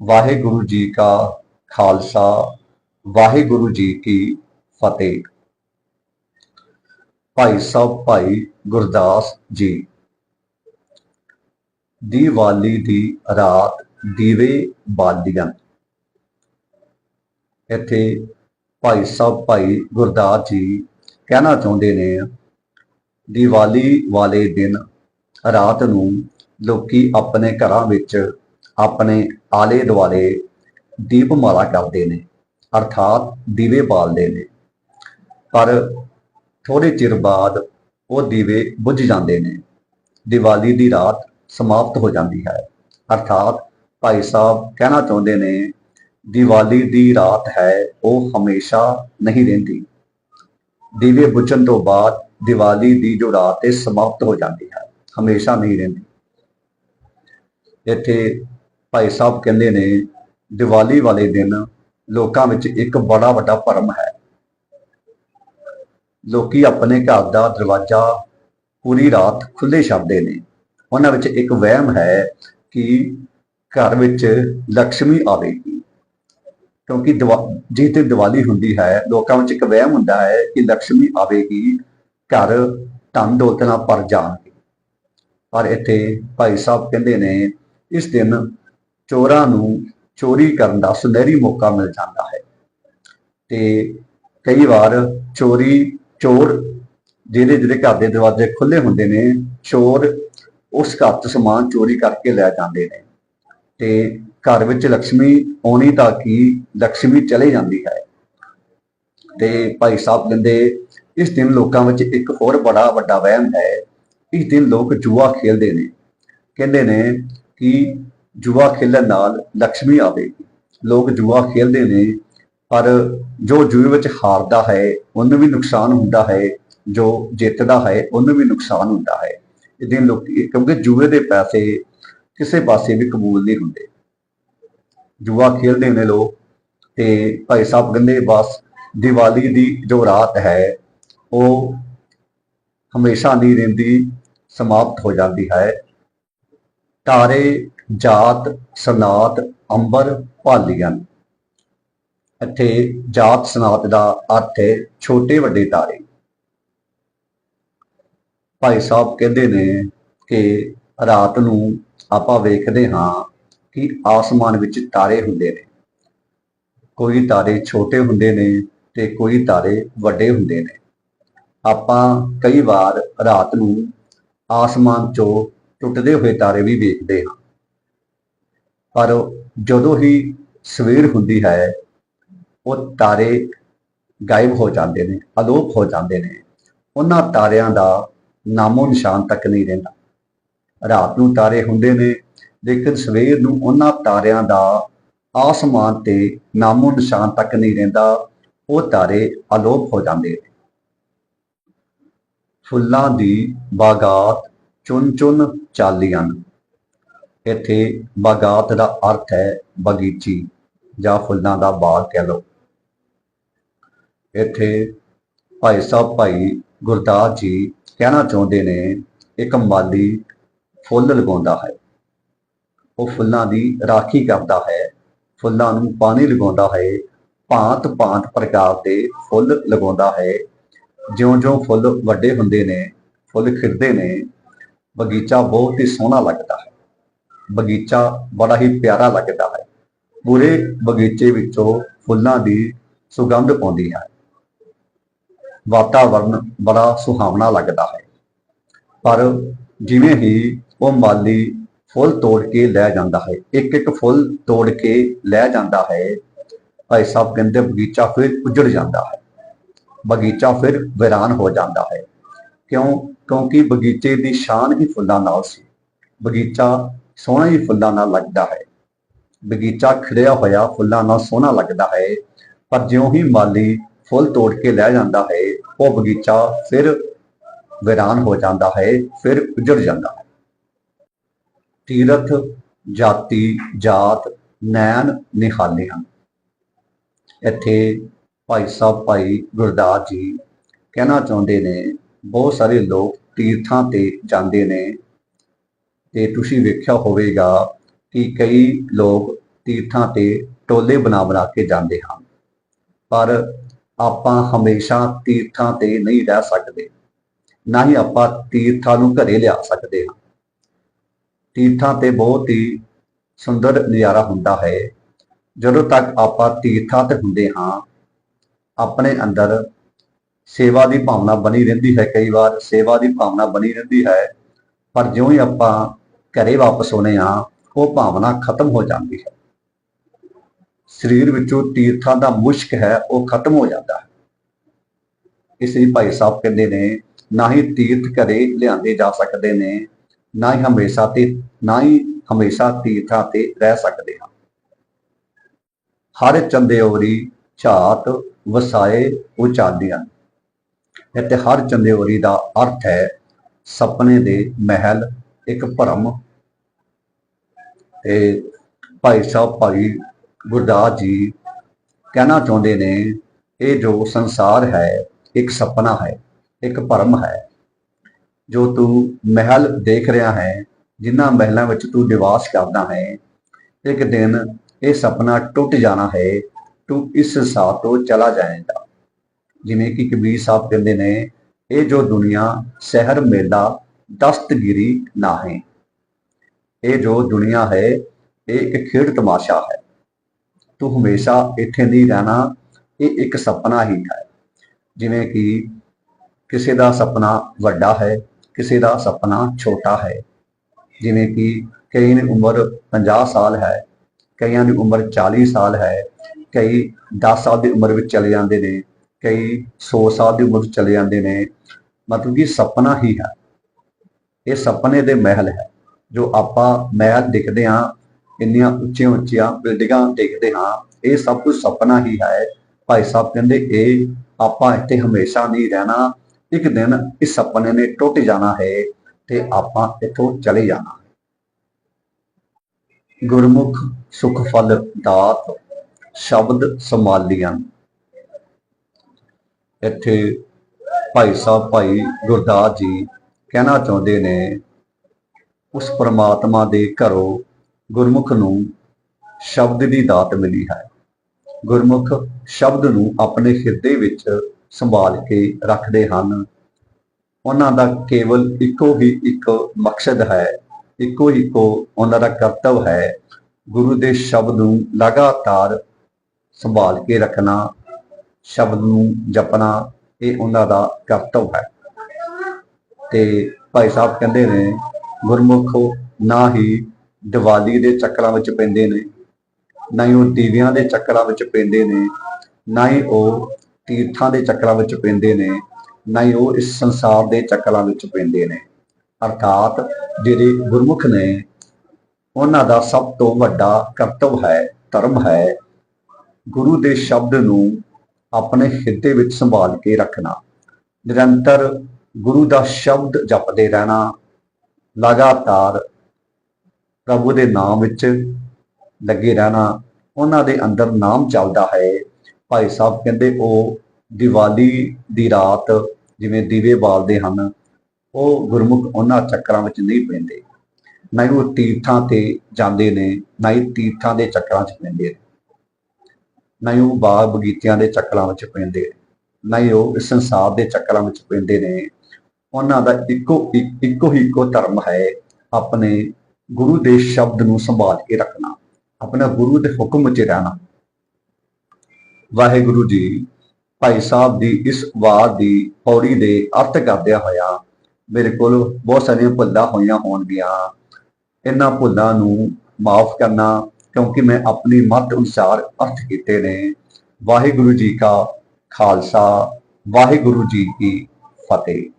ਵਾਹਿਗੁਰੂ ਜੀ ਕਾ ਖਾਲਸਾ, ਵਾਹਿਗੁਰੂ ਜੀ ਕੀ ਫਤਿਹ। ਭਾਈ ਸਾਹਿਬ, ਭਾਈ ਗੁਰਦਾਸ ਜੀ, ਦੀਵਾਲੀ ਦੀ ਰਾਤ ਦੀਵੇ ਬਾਲੀਆਂ। ਇੱਥੇ ਭਾਈ ਸਾਹਿਬ, ਭਾਈ ਗੁਰਦਾਸ ਜੀ ਕਹਿਣਾ ਚਾਹੁੰਦੇ ਨੇ, ਦੀਵਾਲੀ ਵਾਲੇ ਦਿਨ ਰਾਤ ਨੂੰ ਲੋਕੀ ਆਪਣੇ ਘਰਾਂ ਵਿੱਚ ਆਪਣੇ ਆਲੇ ਦੁਆਲੇ ਦੀਪਮਾਲਾ ਕਰਦੇ ਨੇ, ਅਰਥਾਤ ਦੀਵੇ ਬਾਲਦੇ ਨੇ। ਪਰ ਥੋੜੇ ਚਿਰ ਬਾਅਦ ਉਹ ਦੀਵੇ ਬੁਝ ਜਾਂਦੇ ਨੇ। ਦੀਵਾਲੀ ਦੀ ਰਾਤ ਸਮਾਪਤ ਹੋ ਜਾਂਦੀ ਹੈ। ਅਰਥਾਤ ਭਾਈ ਸਾਹਿਬ ਕਹਿਣਾ ਚਾਹੁੰਦੇ ਨੇ, ਦੀਵਾਲੀ ਦੀ ਰਾਤ ਹੈ, ਉਹ ਹਮੇਸ਼ਾ ਨਹੀਂ ਰਹਿੰਦੀ। ਦੀਵੇ ਬੁਝਣ ਤੋਂ ਬਾਅਦ ਦੀਵਾਲੀ ਦੀ ਜੋ ਰਾਤ ਹੈ, ਸਮਾਪਤ ਹੋ ਜਾਂਦੀ ਹੈ। ਹਮੇਸ਼ਾ ਨਹੀਂ ਰਹਿੰਦੀ। ਇੱਥੇ ਭਾਈ ਸਾਹਿਬ ਕਹਿੰਦੇ ਨੇ, ਦੀਵਾਲੀ ਵਾਲੇ ਦਿਨ ਲੋਕਾਂ ਵਿੱਚ ਇੱਕ ਬੜਾ ਵੱਡਾ ਭਰਮ ਹੈ। ਲੋਕੀ ਆਪਣੇ ਘਰ ਦਾ ਦਰਵਾਜ਼ਾ ਪੂਰੀ ਰਾਤ ਖੁੱਲੇ ਛੱਡਦੇ ਨੇ। ਉਹਨਾਂ ਵਿੱਚ ਇੱਕ ਵਹਿਮ ਹੈ ਕਿ ਘਰ ਵਿੱਚ ਲక్ష్ਮੀ ਆਵੇਗੀ। ਕਿਉਂਕਿ ਜੀ ਤੇ ਦੀਵਾਲੀ ਹੁੰਦੀ ਹੈ, ਲੋਕਾਂ ਵਿੱਚ ਇੱਕ ਵਹਿਮ ਹੁੰਦਾ ਹੈ ਕਿ ਲక్ష్ਮੀ ਆਵੇਗੀ, ਘਰ ਧਨ ਦੌਲਤ ਨਾਲ ਭਰ ਜਾਣਗੇ। ਪਰ ਇੱਥੇ ਭਾਈ ਸਾਹਿਬ ਕਹਿੰਦੇ ਨੇ, ਇਸ ਦਿਨ ਚੋਰਾਂ ਨੂੰ ਚੋਰੀ ਕਰਨ ਦਾ ਸੁਨਹਿਰੀ ਮੌਕਾ ਮਿਲ ਜਾਂਦਾ ਹੈ। ਤੇ ਕਈ ਵਾਰ ਚੋਰੀ, ਚੋਰ ਜਿਹਦੇ ਜਿਹਦੇ ਘਰ ਦੇ ਦਰਵਾਜ਼ੇ ਖੁੱਲੇ ਹੁੰਦੇ ਨੇ, ਚੋਰ ਉਸ ਘਰ ਤੋਂ ਸਮਾਨ ਚੋਰੀ ਕਰਕੇ ਲੈ ਜਾਂਦੇ ਨੇ। ਤੇ ਘਰ ਵਿੱਚ ਲక్ష్ਮੀ ਆਉਣੀ ਤਾਂ ਕੀ ਲక్ష్ਮੀ ਚਲੇ ਜਾਂਦੀ ਹੈ। ਤੇ ਭਾਈ ਸਾਹਿਬ ਕਹਿੰਦੇ, ਇਸ ਦਿਨ ਲੋਕਾਂ ਵਿੱਚ ਇੱਕ ਹੋਰ ਬੜਾ ਵੱਡਾ ਵਹਿਮ ਹੈ। ਇਸ ਦਿਨ ਲੋਕ ਜੂਆ ਖੇਲਦੇ ਨੇ। ਕਹਿੰਦੇ ਨੇ ਕਿ ਜੂਆ ਖੇਲਣ ਨਾਲ ਲక్ష్ਮੀ ਆਵੇਗੀ ਲੋਕ ਜੂਆ ਖੇਲਦੇ ਨੇ, ਪਰ ਜੋ ਜੂਏ ਵਿੱਚ ਹਾਰਦਾ ਹੈ, ਉਹਨੂੰ ਵੀ ਨੁਕਸਾਨ ਹੁੰਦਾ ਹੈ। ਜੋ ਜਿੱਤਦਾ ਹੈ, ਉਹਨੂੰ ਵੀ ਨੁਕਸਾਨ ਹੁੰਦਾ ਹੈ। ਇਹ ਦਿਨ ਲੋਕੀ ਕਿਉਂਕਿ ਜੂਏ ਦੇ ਪੈਸੇ ਕਿਸੇ ਪਾਸੇ ਵੀ ਕਬੂਲ ਨਹੀਂ ਹੁੰਦੇ। ਜੂਆ ਖੇਲਦੇ ਨੇ ਲੋਕ ਤੇ ਭਾਈ ਸਾਹਿਬ ਕਹਿੰਦੇ, ਬਸ ਦੀਵਾਲੀ ਦੀ ਜੋ ਰਾਤ ਹੈ, ਉਹ ਹਮੇਸ਼ਾ ਨਹੀਂ ਰਹਿੰਦੀ, ਸਮਾਪਤ ਹੋ ਜਾਂਦੀ ਹੈ। ਤਾਰੇ ਜਾਤ, ਸਨਾਤ, ਅੰਬਰ, ਭਾਲੀਆਂ। ਇੱਥੇ ਜਾਤ, ਸਨਾਤ ਦਾ ਅਰਥ ਹੈ ਛੋਟੇ ਵੱਡੇ ਤਾਰੇ। ਭਾਈ ਸਾਹਿਬ ਕਹਿੰਦੇ ਨੇ ਕਿ ਰਾਤ ਨੂੰ ਆਪਾਂ ਵੇਖਦੇ ਹਾਂ ਕਿ ਆਸਮਾਨ ਵਿੱਚ ਤਾਰੇ ਹੁੰਦੇ ਨੇ। ਕੋਈ ਤਾਰੇ ਛੋਟੇ ਹੁੰਦੇ ਨੇ ਤੇ ਕੋਈ ਤਾਰੇ ਵੱਡੇ ਹੁੰਦੇ ਨੇ। ਆਪਾਂ ਕਈ ਵਾਰ ਰਾਤ ਨੂੰ ਆਸਮਾਨ 'ਚੋਂ ਟੁੱਟਦੇ ਹੋਏ ਤਾਰੇ ਵੀ ਵੇਖਦੇ ਹਾਂ। ਪਰ ਜਦੋਂ ਹੀ ਸਵੇਰ ਹੁੰਦੀ ਹੈ, ਉਹ ਤਾਰੇ ਗਾਇਬ ਹੋ ਜਾਂਦੇ ਨੇ, ਅਲੋਪ ਹੋ ਜਾਂਦੇ ਨੇ। ਉਹਨਾਂ ਤਾਰਿਆਂ ਦਾ ਨਾਮੋ ਨਿਸ਼ਾਨ ਤੱਕ ਨਹੀਂ ਰਹਿੰਦਾ। ਰਾਤ ਨੂੰ ਤਾਰੇ ਹੁੰਦੇ ਨੇ, ਲੇਕਿਨ ਸਵੇਰ ਨੂੰ ਉਹਨਾਂ ਤਾਰਿਆਂ ਦਾ ਆਸਮਾਨ ਤੇ ਨਾਮੋ ਨਿਸ਼ਾਨ ਤੱਕ ਨਹੀਂ ਰਹਿੰਦਾ, ਉਹ ਤਾਰੇ ਅਲੋਪ ਹੋ ਜਾਂਦੇ ਨੇ। ਫੁੱਲਾਂ ਦੀ ਬਾਗਾਤ ਚੁੰਨ ਚੁਣ ਚਾਲੀਆਂ ਇੱਥੇ ਬਾਗਾਤ ਦਾ ਅਰਥ ਹੈ ਬਗੀਚੀ ਜਾਂ ਫੁੱਲਾਂ ਦਾ ਬਾਗ ਕਹਿ ਲਓ। ਇੱਥੇ ਭਾਈ ਸਾਹਿਬ, ਭਾਈ ਗੁਰਦਾਸ ਜੀ ਕਹਿਣਾ ਚਾਹੁੰਦੇ ਨੇ, ਇੱਕ ਮਾਲੀ ਫੁੱਲ ਲਗਾਉਂਦਾ ਹੈ। ਉਹ ਫੁੱਲਾਂ ਦੀ ਰਾਖੀ ਕਰਦਾ ਹੈ, ਫੁੱਲਾਂ ਨੂੰ ਪਾਣੀ ਲਗਾਉਂਦਾ ਹੈ, ਭਾਂਤ ਭਾਂਤ ਪ੍ਰਕਾਰ ਦੇ ਫੁੱਲ ਲਗਾਉਂਦਾ ਹੈ। ਜਿਉਂ-ਜਿਉਂ ਫੁੱਲ ਵੱਡੇ ਹੁੰਦੇ ਨੇ, ਫੁੱਲ ਖਿੜਦੇ ਨੇ, ਬਗੀਚਾ ਬਹੁਤ ਹੀ ਸੋਹਣਾ ਲੱਗਦਾ ਹੈ। ਬਗੀਚਾ ਬੜਾ ਹੀ ਪਿਆਰਾ ਲੱਗਦਾ ਹੈ। ਪੂਰੇ ਬਗੀਚੇ ਵਿੱਚੋਂ ਫੁੱਲਾਂ ਦੀ ਸੁਗੰਧ ਪਾਉਂਦੀ ਹੈ। ਵਾਤਾਵਰਨ ਬੜਾ ਸੁਹਾਵਣਾ ਲੱਗਦਾ ਹੈ। ਪਰ ਜਿਵੇਂ ਹੀ ਉਹ ਮਾਲੀ ਫੁੱਲ ਤੋੜ ਕੇ ਲੈ ਜਾਂਦਾ ਹੈ ਇੱਕ ਇੱਕ ਫੁੱਲ ਤੋੜ ਕੇ ਲੈ ਜਾਂਦਾ ਹੈ, ਭਾਈ ਸਾਹਿਬ ਕਹਿੰਦੇ ਬਗੀਚਾ ਫਿਰ ਉਜੜ ਜਾਂਦਾ ਹੈ। ਬਗੀਚਾ ਫਿਰ ਵੀਰਾਨ ਹੋ ਜਾਂਦਾ ਹੈ। ਕਿਉਂ? ਕਿਉਂਕਿ ਬਗੀਚੇ ਦੀ ਸ਼ਾਨ ਹੀ ਫੁੱਲਾਂ ਨਾਲ ਸੀ। ਬਗੀਚਾ ਸੋਹਣਾ ਹੀ ਫੁੱਲਾਂ ਨਾਲ ਲੱਗਦਾ ਹੈ। ਬਗੀਚਾ ਖਿੜਿਆ ਹੋਇਆ ਫੁੱਲਾਂ ਨਾਲ ਸੋਹਣਾ ਲੱਗਦਾ ਹੈ, ਪਰ ਜਿਉਂ ਹੀ ਮਾਲੀ ਫੁੱਲ ਤੋੜ ਕੇ ਲੈ ਜਾਂਦਾ ਹੈ, ਉਹ ਬਗੀਚਾ ਫਿਰ ਵੀਰਾਨ ਹੋ ਜਾਂਦਾ ਹੈ, ਫਿਰ ਉਜੜ ਜਾਂਦਾ ਹੈ। ਤੀਰਥ, ਜਾਤੀ, ਜਾਤ, ਨੈਣ ਨਿਹਾਲੇ ਹਨ। ਇੱਥੇ ਭਾਈ ਸਾਹਿਬ, ਭਾਈ ਗੁਰਦਾਸ ਜੀ ਕਹਿਣਾ ਚਾਹੁੰਦੇ ਨੇ, ਬਹੁਤ ਸਾਰੇ ਲੋਕ ਤੀਰਥਾਂ ਤੇ ਜਾਂਦੇ ਨੇ। ਤੇ ਤੁਸੀਂ ਵੇਖਿਆ ਹੋਵੇਗਾ ਕਿ ਕਈ ਲੋਕ ਤੀਰਥਾਂ ਤੇ ਟੋਲੇ ਬਣਾ ਬਣਾ ਕੇ ਜਾਂਦੇ ਹਨ। ਪਰ ਆਪਾਂ ਹਮੇਸ਼ਾ ਤੀਰਥਾਂ ਤੇ ਨਹੀਂ ਰਹਿ ਸਕਦੇ। ਨਾ ਹੀ ਆਪਾਂ ਤੀਰਥਾਂ ਨੂੰ ਘਰੇ ਲਿਆ ਸਕਦੇ ਹਾਂ। ਤੀਰਥਾਂ ਤੇ ਬਹੁਤ ਹੀ ਸੁੰਦਰ ਨਜ਼ਾਰਾ ਹੁੰਦਾ ਹੈ। ਜਦੋਂ ਤੱਕ ਆਪਾਂ ਤੀਰਥਾਂ ਤੇ ਹੁੰਦੇ ਹਾਂ, ਆਪਣੇ ਅੰਦਰ ਸੇਵਾ ਦੀ ਭਾਵਨਾ ਬਣੀ ਰਹਿੰਦੀ ਹੈ ਕਈ ਵਾਰ। ਸੇਵਾ ਦੀ ਭਾਵਨਾ ਬਣੀ ਰਹਿੰਦੀ ਹੈ। ਪਰ ਜਿਉਂ ਹੀ ਆਪਾਂ ਘਰੇ ਵਾਪਸ ਆਉਨੇ ਆ, ਉਹ ਭਾਵਨਾ ਖਤਮ ਹੋ ਜਾਂਦੀ ਹੈ। ਸਰੀਰ ਵਿੱਚੋਂ ਤੀਰਥਾਂ ਦਾ ਮੁਸ਼ਕ ਹੈ, ਉਹ ਖਤਮ ਹੋ ਜਾਂਦਾ ਹੈ। ਇਸ ਲਈ ਭਾਈ ਸਾਹਿਬ ਕਹਿੰਦੇ ਨੇ, ਨਾ ਹੀ ਤੀਰਥ ਘਰੇ ਲਿਆਂਦੇ ਜਾ ਸਕਦੇ ਨੇ, ਨਾ ਹੀ ਹਮੇਸ਼ਾ ਤੇ, ਨਾ ਹੀ ਹਮੇਸ਼ਾ ਤੀਰਥਾਂ ਤੇ ਰਹਿ ਸਕਦੇ ਹਾਂ। ਹਰ ਚੰਦੇ ਚੰਦੇਉਰੀ ਝਾਤ ਵਸਾਏ ਉਚਾਦੀਆਂ ਇੱਥੇ ਹਰ ਚੰਦੇ ਚੰਦੇਉਰੀ ਦਾ ਅਰਥ ਹੈ, ਸੁਪਨੇ ਦੇ ਮਹਿਲ, ਇੱਕ ਭਰਮ ਤੇ ਭਾਈ ਸਾਹਿਬ, ਭਾਈ ਗੁਰਦਾਸ ਜੀ ਕਹਿਣਾ ਚਾਹੁੰਦੇ ਨੇ, ਇਹ ਜੋ ਸੰਸਾਰ ਹੈ, ਇੱਕ ਸੁਪਨਾ ਹੈ, ਇੱਕ ਭਰਮ ਹੈ, ਜੋ ਤੂੰ ਮਹਿਲ ਦੇਖ ਰਿਹਾ ਹੈ, ਜਿਨ੍ਹਾਂ ਮਹਿਲਾਂ ਵਿੱਚ ਤੂੰ ਨਿਵਾਸ ਕਰਦਾ ਹੈ, ਇੱਕ ਦਿਨ ਇਹ ਸੁਪਨਾ ਟੁੱਟ ਜਾਣਾ ਹੈ, ਤੂੰ ਇਸ ਸੰਸਾਰ ਤੋਂ ਚਲਾ ਜਾਏਗਾ। ਜਿਵੇਂ ਕਿ ਕਬੀਰ ਸਾਹਿਬ ਕਹਿੰਦੇ ਨੇ, ਇਹ ਜੋ ਦੁਨੀਆ, ਸ਼ਹਿਰ, ਮੇਲਾ, ਦਸਤਗਿਰੀ ਨਾ ਹੈ। ਇਹ ਜੋ ਦੁਨੀਆ ਹੈ, ਇਹ ਇੱਕ ਖੇਡ ਤਮਾਸ਼ਾ ਹੈ। ਤੂੰ ਹਮੇਸ਼ਾ ਇੱਥੇ ਨਹੀਂ ਰਹਿਣਾ, ਇਹ ਇੱਕ ਸੁਪਨਾ ਹੀ ਹੈ। ਜਿਵੇਂ ਕਿ ਕਿਸੇ ਦਾ ਸੁਪਨਾ ਵੱਡਾ ਹੈ, ਕਿਸੇ ਦਾ ਸੁਪਨਾ ਛੋਟਾ ਹੈ। ਜਿਵੇਂ ਕਿ ਕਈ ਦੀ ਉਮਰ 50 ਸਾਲ ਹੈ, ਕਈਆਂ ਦੀ ਉਮਰ 40 ਸਾਲ ਹੈ, ਕਈ 10 ਸਾਲ ਦੀ ਉਮਰ ਵਿੱਚ ਚਲੇ ਜਾਂਦੇ ਨੇ, ਕਈ 100 ਸਾਲ ਦੀ ਉਮਰ ਵਿੱਚ ਚਲੇ ਜਾਂਦੇ ਨੇ। ਮਤਲਬ ਕਿ ਸੁਪਨਾ ਹੀ ਹੈ। ਇਹ ਸੁਪਨੇ ਦੇ ਮਹਿਲ ਹੈ। ਜੋ ਆਪਾਂ ਮਹਿਲ ਦੇਖਦੇ ਹਾਂ ਇੰਨੀਆਂ ਉੱਚੀਆਂ ਉੱਚੀਆਂ ਬਿਲਡਿੰਗਾਂ ਦੇਖਦੇ ਹਾਂ, ਇਹ ਸਭ ਕੁਝ ਸੁਪਨਾ ਹੀ ਹੈ। ਭਾਈ ਸਾਹਿਬ ਕਹਿੰਦੇ, ਇਹ ਆਪਾਂ ਇੱਥੇ ਹਮੇਸ਼ਾ ਨਹੀਂ ਰਹਿਣਾ। ਇੱਕ ਦਿਨ ਇਸ ਸੁਪਨੇ ਨੇ ਟੁੱਟ ਜਾਣਾ ਹੈ ਤੇ ਆਪਾਂ ਇੱਥੋਂ ਚਲੇ ਜਾਣਾ। ਗੁਰਮੁਖ ਸੁਖ ਫਲ ਦਾਤ ਸ਼ਬਦ ਸੰਭਾਲੀਆਂ। ਇੱਥੇ ਭਾਈ ਸਾਹਿਬ, ਭਾਈ ਗੁਰਦਾਸ ਜੀ ਕਹਿਣਾ ਚਾਹੁੰਦੇ ਨੇ ਉਸ ਪਰਮਾਤਮਾ ਦੇ ਘਰੋਂ ਗੁਰਮੁਖ ਨੂੰ ਸ਼ਬਦ ਦੀ ਦਾਤ ਮਿਲੀ ਹੈ। ਗੁਰਮੁਖ ਸ਼ਬਦ ਨੂੰ ਆਪਣੇ ਹਿਰਦੇ ਵਿੱਚ ਸੰਭਾਲ ਕੇ ਰੱਖਦੇ ਹਨ। ਉਹਨਾਂ ਦਾ ਕੇਵਲ ਇੱਕੋ ਹੀ ਇੱਕ ਮਕਸਦ ਹੈ, ਇੱਕੋ ਹੀ ਇੱਕੋ ਉਹਨਾਂ ਦਾ ਕਰਤਵ ਹੈ, ਗੁਰੂ ਦੇ ਸ਼ਬਦ ਨੂੰ ਲਗਾਤਾਰ ਸੰਭਾਲ ਕੇ ਰੱਖਣਾ, ਸ਼ਬਦ ਨੂੰ ਜਪਣਾ, ਇਹ ਉਹਨਾਂ ਦਾ ਕਰਤਵ ਹੈ। ਤੇ ਭਾਈ ਸਾਹਿਬ ਕਹਿੰਦੇ ਨੇ ਗੁਰਮੁਖ ਨਾ ਹੀ ਦੀਵਾਲੀ ਦੇ ਚੱਕਰਾਂ ਵਿੱਚ ਪੈਂਦੇ ਨੇ, ਨਾ ਹੀ ਉਹ ਦੀਵਿਆਂ ਦੇ ਚੱਕਰਾਂ ਵਿੱਚ ਪੈਂਦੇ ਨੇ, ਨਾ ਹੀ ਉਹ ਤੀਰਥਾਂ ਦੇ ਚੱਕਰਾਂ ਵਿੱਚ ਪੈਂਦੇ ਨੇ, ਨਾ ਹੀ ਉਹ ਇਸ ਸੰਸਾਰ ਦੇ ਚੱਕਰਾਂ ਵਿੱਚ ਪੈਂਦੇ ਨੇ। ਅਰਥਾਤ ਜਿਹੜੇ ਗੁਰਮੁਖ ਨੇ, ਉਹਨਾਂ ਦਾ ਸਭ ਤੋਂ ਵੱਡਾ ਕਰਤਵ ਹੈ, ਧਰਮ ਹੈ ਗੁਰੂ ਦੇ ਸ਼ਬਦ ਨੂੰ ਆਪਣੇ ਹਿਰਦੇ ਵਿੱਚ ਸੰਭਾਲ ਕੇ ਰੱਖਣਾ। ਨਿਰੰਤਰ ਗੁਰੂ ਦਾ ਸ਼ਬਦ ਜਪਦੇ ਰਹਿਣਾ ਲਗਾਤਾਰ ਪ੍ਰਭੂ ਦੇ ਨਾਮ ਵਿੱਚ ਲੱਗੇ ਰਹਿਣਾ, ਉਹਨਾਂ ਦੇ ਅੰਦਰ ਨਾਮ ਚੱਲਦਾ ਹੈ। ਭਾਈ ਸਾਹਿਬ ਕਹਿੰਦੇ, ਉਹ ਦੀਵਾਲੀ ਦੀ ਰਾਤ ਜਿਵੇਂ ਦੀਵੇ ਬਾਲਦੇ ਹਨ, ਉਹ ਗੁਰਮੁਖ ਉਹਨਾਂ ਚੱਕਰਾਂ ਵਿੱਚ ਨਹੀਂ ਪੈਂਦੇ। ਨਾ ਹੀ ਉਹ ਤੀਰਥਾਂ ਤੇ ਜਾਂਦੇ ਨੇ, ਨਾ ਹੀ ਤੀਰਥਾਂ ਦੇ ਚੱਕਰਾਂ 'ਚ ਪੈਂਦੇ ਨਾ। ਹੀ ਉਹ ਬਾਗ ਬਗੀਚਿਆਂ ਦੇ ਚੱਕਰਾਂ ਵਿੱਚ ਪੈਂਦੇ ਨਾ ਹੀ ਉਹ ਇਸ ਸੰਸਾਰ ਦੇ ਚੱਕਰਾਂ ਵਿੱਚ ਪੈਂਦੇ ਨੇ। ਉਹਨਾਂ ਦਾ ਇੱਕੋ ਇੱਕ- ਇੱਕੋ ਹੀ ਇੱਕੋ ਧਰਮ ਹੈ, ਆਪਣੇ ਗੁਰੂ ਦੇ ਸ਼ਬਦ ਨੂੰ ਸੰਭਾਲ ਕੇ ਰੱਖਣਾ, ਆਪਣਾ ਗੁਰੂ ਦੇ ਹੁਕਮ 'ਚ ਰਹਿਣਾ। ਵਾਹਿਗੁਰੂ ਜੀ, ਭਾਈ ਸਾਹਿਬ ਦੀ ਇਸ ਵਾਰ ਦੀ ਪੌੜੀ ਦੇ ਅਰਥ ਕਰਦਿਆਂ ਹੋਇਆ ਮੇਰੇ ਕੋਲ ਬਹੁਤ ਸਾਰੀਆਂ ਭੁੱਲਾਂ ਹੋਈਆਂ ਹੋਣਗੀਆਂ। ਇਹਨਾਂ ਭੁੱਲਾਂ ਨੂੰ ਮਾਫ ਕਰਨਾ, ਕਿਉਂਕਿ ਮੈਂ ਆਪਣੀ ਮਤ ਅਨੁਸਾਰ ਅਰਥ ਕੀਤੇ ਨੇ। ਵਾਹਿਗੁਰੂ ਜੀ ਕਾ ਖਾਲਸਾ, ਵਾਹਿਗੁਰੂ ਜੀ ਕੀ ਫਤਿਹ।